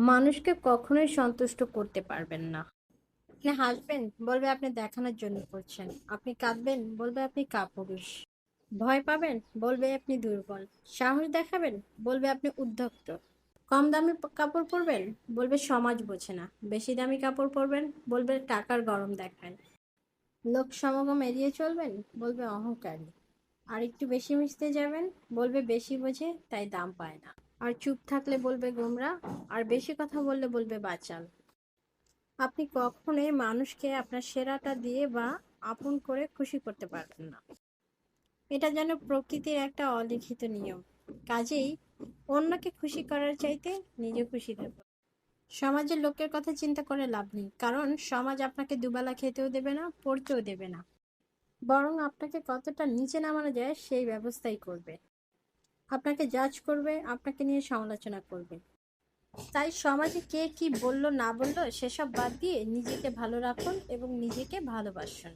মানুষকে কখনোই সন্তুষ্ট করতে পারবেন না। আপনি হাসবেন, বলবে আপনি দেখানোর জন্য করছেন। আপনি কাঁদবেন, বলবে আপনি কাপুরুষ। ভয় পাবেন, বলবে আপনি দুর্বল। সাহস দেখাবেন, বলবে আপনি উদ্ধক্ত। কম দামি কাপড় পরবেন, বলবে সমাজ বোঝে না। বেশি দামি কাপড় পরবেন, বলবে টাকার গরম দেখায় লোক সমাগম এড়িয়ে চলবেন, বলবে অহংকারী। আর একটু বেশি মিশতে যাবেন, বলবে বেশি বোঝে, তাই দাম পায় না। আর চুপ থাকলে বলবে গোমরা, আর বেশি কথা বললে বলবে বাচাল। আপনি কখনোই মানুষকে আপনার সেরাটা দিয়ে বা আপন করে খুশি করতে পারবেন না। এটা যেন প্রকৃতির একটা অলিখিত নিয়ম। কাজেই অন্যকে খুশি করার চাইতে নিজে খুশি দেব সমাজের লোকের কথা চিন্তা করে লাভ নেই, কারণ সমাজ আপনাকে দুবেলা খেতেও দেবে না, পড়তেও দেবে না। বরং আপনাকে কতটা নিচে নামানো যায় সেই ব্যবস্থাই করবে। আপনাকে জাজ করবে, আপনাকে নিয়ে সমালোচনা করবে। তাই সমাজে কে কি বলল না বলল, সেসব বাদ দিয়ে নিজেকে ভালো রাখুন এবং নিজেকে ভালোবাসুন।